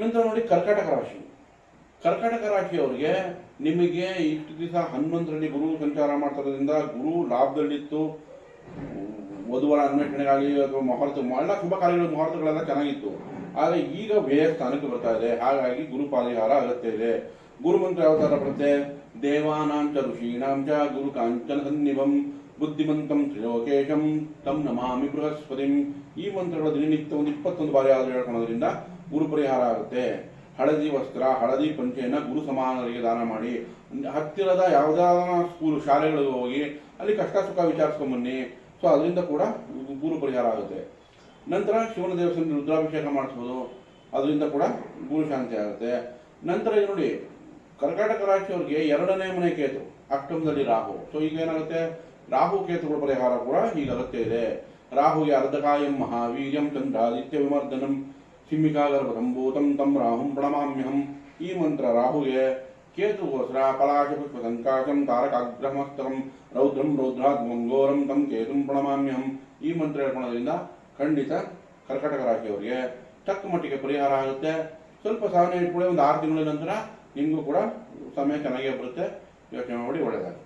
ನಂತರ ನೋಡಿ ಕರ್ಕಾಟಕ ರಾಶಿ. ಕರ್ಕಾಟಕ ರಾಶಿಯವರಿಗೆ ನಿಮಗೆ ಇಷ್ಟು ದಿವಸ ಹನ್ನೊಂದರಲ್ಲಿ ಗುರು ಸಂಚಾರ ಮಾಡ್ತಿರೋದ್ರಿಂದ ಗುರು ಲಾಭದಲ್ಲಿತ್ತು. ವಧುವರ ಅನ್ವೇಷಣೆಗಾಗಲಿ ಅಥವಾ ಮುಹೂರ್ತ ಎಲ್ಲ ಶುಭ ಕಾರ್ಯಗಳು, ಮುಹೂರ್ತಗಳೆಲ್ಲ ಚೆನ್ನಾಗಿತ್ತು. ಆದರೆ ಈಗ ವ್ಯಯ ಸ್ಥಾನಕ್ಕೆ ಬರ್ತಾ ಇದೆ. ಹಾಗಾಗಿ ಗುರು ಅಗತ್ಯ ಇದೆ. ಗುರು ಮಂತ್ರ ಯಾವ ಥರ ಬರುತ್ತೆ? ದೇವಾನಾಂಚ ಋಷೀಣಾಂಚ ಗುರು ಕಾಂಚನ ಸನ್ನಿಭಂ ಬುದ್ಧಿಮಂತಂ ತ್ರಿಲೋಕೇಶಂ ತಂ ನಮಾಮಿ ಬೃಹಸ್ಪತಿಂ. ಈ ಮಂತ್ರಗಳ ದಿನನಿತ್ಯ ಒಂದು ಇಪ್ಪತ್ತೊಂದು ಬಾರಿ ಆದರೂ ಹೇಳ್ಕೊಳೋದ್ರಿಂದ ಗುರು ಪರಿಹಾರ ಆಗುತ್ತೆ. ಹಳದಿ ವಸ್ತ್ರ, ಹಳದಿ ಪಂಚೆಯನ್ನ ಗುರು ಸಮಾನರಿಗೆ ದಾನ ಮಾಡಿ. ಹತ್ತಿರದ ಯಾವುದಾದ ಸ್ಕೂಲು ಶಾಲೆಗಳಿಗೆ ಹೋಗಿ ಅಲ್ಲಿ ಕಷ್ಟ ಸುಖ ವಿಚಾರಿಸ್ಕೊಂಬನ್ನಿ ಸೊ ಅದರಿಂದ ಕೂಡ ಗುರು ಪರಿಹಾರ ಆಗುತ್ತೆ. ನಂತರ ಶಿವನ ದೇವಸ್ಥಾನ ರುದ್ರಾಭಿಷೇಕ ಮಾಡಿಸ್ಬೋದು. ಅದರಿಂದ ಕೂಡ ಗುರು ಶಾಂತಿ ಆಗುತ್ತೆ. ನಂತರ ನೋಡಿ ಕರ್ನಾಟಕ ರಾಶಿಯವರಿಗೆ ಎರಡನೇ ಮನೆ ಕೇತು, ಅಷ್ಟಮದಲ್ಲಿ ರಾಹು. ಸೊ ಈಗ ಏನಾಗುತ್ತೆ? ರಾಹು ಕೇತುಗಳ ಪರಿಹಾರ ಕೂಡ ಈಗ ಅಗತ್ಯ ಇದೆ. ರಾಹುಗೆ ಅರ್ಧಕಾಯಂ ಮಹಾವೀರ್ಯಂ ಚಂದ್ರಾದಿತ್ಯ ವಿಮರ್ದನಂ. ಸಿಂಹಿಕಾಗರ್ಭಸಂಭೂತಂ ತಂ ರಾಹುಂ ಪ್ರಣಮಾಮ್ಯಹಂ. ಈ ಮಂತ್ರ ರಾಹುಗೆ ಕೇತು ಕಲಾಶ ಪುಷ್ಪ ಸಂಕಾಶಂ ತಾರಕಾಗ್ರಹಮಸ್ತಕಂ ರೌದ್ರಂ ರೌದ್ರಾತ್ ಮಂಗೋರಂ ತಂ ಕೇತುಂ ಪ್ರಣಮಾಮ್ಯಹಂ. ಈ ಮಂತ್ರ ಹೇಳ್ಕೊಳ್ಳೋದ್ರಿಂದ ಖಂಡಿತ ಕರ್ಕಟಕ ರಾಶಿಯವರಿಗೆ ತಕ್ಕ ಮಟ್ಟಿಗೆ ಪರಿಹಾರ ಆಗುತ್ತೆ. ಸ್ವಲ್ಪ ಸಾಧನೆ ಇಟ್ಕೊಳ್ಳಿ ಒಂದು ಆರು ತಿಂಗಳ ನಂತರ ನಿಮಗೂ ಕೂಡ ಸಮಯ ಚೆನ್ನಾಗಿ ಬರುತ್ತೆ. ಯೋಚನೆ ಮಾಡಿ ಒಳ್ಳೆಯದಾಗುತ್ತೆ.